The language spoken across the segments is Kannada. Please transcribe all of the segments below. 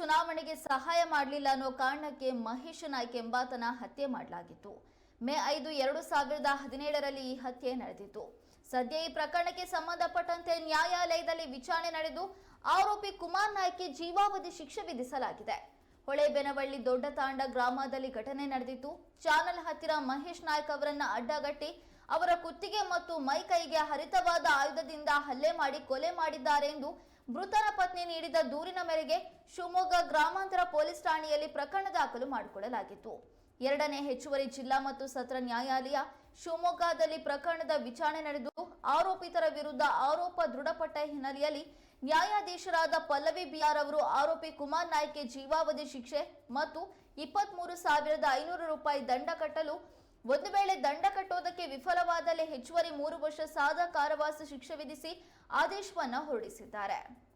ಚುನಾವಣೆಗೆ ಸಹಾಯ ಮಾಡಲಿಲ್ಲ ಅನ್ನೋ ಕಾರಣಕ್ಕೆ ಮಹೇಶ್ ನಾಯ್ಕ್ ಎಂಬಾತನ ಹತ್ಯೆ ಮಾಡಲಾಗಿತ್ತು. ಮೇ ಐದು ಎರಡು ಸಾವಿರದ ಹದಿನೇಳರಲ್ಲಿ ಈ ಹತ್ಯೆ ನಡೆದಿತ್ತು. ಸದ್ಯ ಈ ಪ್ರಕರಣಕ್ಕೆ ಸಂಬಂಧಪಟ್ಟಂತೆ ನ್ಯಾಯಾಲಯದಲ್ಲಿ ವಿಚಾರಣೆ ನಡೆದು ಆರೋಪಿ ಕುಮಾರ್ ನಾಯ್ಕ್ಗೆ ಜೀವಾವಧಿ ಶಿಕ್ಷೆ ವಿಧಿಸಲಾಗಿದೆ. ಹೊಳೆಬೆನವಳ್ಳಿ ದೊಡ್ಡ ತಾಂಡ ಗ್ರಾಮದಲ್ಲಿ ಘಟನೆ ನಡೆದಿತ್ತು. ಚಾನಲ್ ಹತ್ತಿರ ಮಹೇಶ್ ನಾಯ್ಕ್ ಅವರನ್ನ ಅಡ್ಡಗಟ್ಟಿ ಅವರ ಕುತ್ತಿಗೆ ಮತ್ತು ಮೈ ಕೈಗೆ ಹರಿತವಾದ ಆಯುಧದಿಂದ ಹಲ್ಲೆ ಮಾಡಿ ಕೊಲೆ ಮಾಡಿದ್ದಾರೆ ಎಂದು ಮೃತನ ಪತ್ನಿ ನೀಡಿದ ದೂರಿನ ಮೇರೆಗೆ ಶಿವಮೊಗ್ಗ ಗ್ರಾಮಾಂತರ ಪೊಲೀಸ್ ಠಾಣೆಯಲ್ಲಿ ಪ್ರಕರಣ ದಾಖಲು ಮಾಡಿಕೊಳ್ಳಲಾಗಿತ್ತು. ಎರಡನೇ ಹೆಚ್ಚುವರಿ ಜಿಲ್ಲಾ ಮತ್ತು ಸತ್ರ ನ್ಯಾಯಾಲಯ ಶಿವಮೊಗ್ಗದಲ್ಲಿ ಪ್ರಕರಣದ ವಿಚಾರಣೆ ನಡೆದು ಆರೋಪಿತರ ವಿರುದ್ಧ ಆರೋಪ ದೃಢಪಟ್ಟ ಹಿನ್ನೆಲೆಯಲ್ಲಿ ನ್ಯಾಯಾಧೀಶರಾದ ಪಲ್ಲವಿ ಬಿಆರ್ ಅವರು ಆರೋಪಿ ಕುಮಾರ್ ನಾಯ್ಕ್ಗೆ ಜೀವಾವಧಿ ಶಿಕ್ಷೆ ಮತ್ತು ಇಪ್ಪತ್ಮೂರು ಸಾವಿರದ ಐನೂರು ರೂಪಾಯಿ ದಂಡ ಕಟ್ಟಲು ಒಂದು ವೇಳೆ ದಂಡ ಕಟ್ಟೋದಕ್ಕೆ ವಿಫಲವಾದಲ್ಲಿ ಹೆಚ್ಚುವರಿ ಮೂರು ವರ್ಷ ಸಾದಾ ಕಾರಾವಾಸ ಶಿಕ್ಷೆ ವಿಧಿಸಿ ಆದೇಶವನ್ನು ಹೊರಡಿಸಿದ್ದಾರೆ.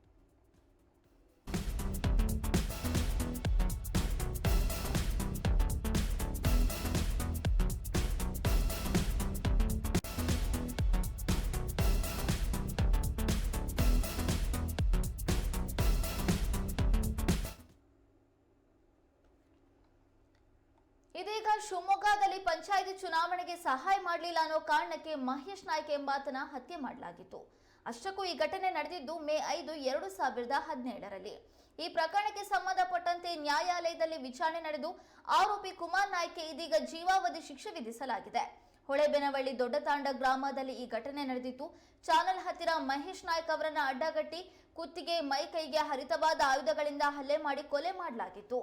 ಇದೀಗ ಶಿವಮೊಗ್ಗದಲ್ಲಿ ಪಂಚಾಯಿತಿ ಚುನಾವಣೆಗೆ ಸಹಾಯ ಮಾಡಲಿಲ್ಲ ಅನ್ನೋ ಕಾರಣಕ್ಕೆ ಮಹೇಶ್ ನಾಯ್ಕ ಎಂಬಾತನ ಹತ್ಯೆ ಮಾಡಲಾಗಿತ್ತು. ಅಷ್ಟಕ್ಕೂ ಈ ಘಟನೆ ನಡೆದಿದ್ದು ಮೇ ಐದು, ಎರಡು ಸಾವಿರದ ಹದಿನೇಳರಲ್ಲಿ. ಈ ಪ್ರಕರಣಕ್ಕೆ ಸಂಬಂಧಪಟ್ಟಂತೆ ನ್ಯಾಯಾಲಯದಲ್ಲಿ ವಿಚಾರಣೆ ನಡೆದು ಆರೋಪಿ ಕುಮಾರ್ ನಾಯ್ಕೆ ಇದೀಗ ಜೀವಾವಧಿ ಶಿಕ್ಷೆ ವಿಧಿಸಲಾಗಿದೆ. ಹೊಳೆಬೆನವಳ್ಳಿ ದೊಡ್ಡತಾಂಡ ಗ್ರಾಮದಲ್ಲಿ ಈ ಘಟನೆ ನಡೆದಿತ್ತು. ಚಾನಲ್ ಹತ್ತಿರ ಮಹೇಶ್ ನಾಯ್ಕ ಅವರನ್ನ ಅಡ್ಡಗಟ್ಟಿ ಕುತ್ತಿಗೆ ಮೈ ಕೈಗೆ ಹರಿತವಾದ ಆಯುಧಗಳಿಂದ ಹಲ್ಲೆ ಮಾಡಿ ಕೊಲೆ ಮಾಡಲಾಗಿತ್ತು.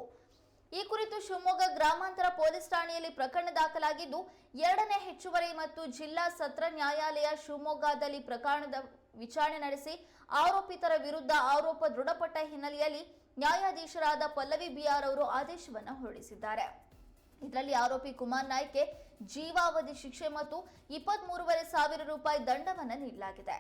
ಈ ಕುರಿತು ಶಿವಮೊಗ್ಗ ಗ್ರಾಮಾಂತರ ಪೊಲೀಸ್ ಠಾಣೆಯಲ್ಲಿ ಪ್ರಕರಣ ದಾಖಲಾಗಿದ್ದು, ಎರಡನೇ ಹೆಚ್ಚುವರಿ ಮತ್ತು ಜಿಲ್ಲಾ ಸತ್ರ ನ್ಯಾಯಾಲಯ ಶಿವಮೊಗ್ಗದಲ್ಲಿ ಪ್ರಕರಣದ ವಿಚಾರಣೆ ನಡೆಸಿ, ಆರೋಪಿತರ ವಿರುದ್ಧ ಆರೋಪ ದೃಢಪಟ್ಟ ಹಿನ್ನೆಲೆಯಲ್ಲಿ ನ್ಯಾಯಾಧೀಶರಾದ ಪಲ್ಲವಿ ಬಿಆರ್ ಅವರು ಆದೇಶವನ್ನು ಹೊರಡಿಸಿದ್ದಾರೆ. ಇದರಲ್ಲಿ ಆರೋಪಿ ಕುಮಾರ್ ನಾಯ್ಕೆ ಜೀವಾವಧಿ ಶಿಕ್ಷೆ ಮತ್ತು ಇಪ್ಪತ್ತ್ ಮೂರುವರೆ ಸಾವಿರ ರೂಪಾಯಿ ದಂಡವನ್ನು ನೀಡಲಾಗಿದೆ.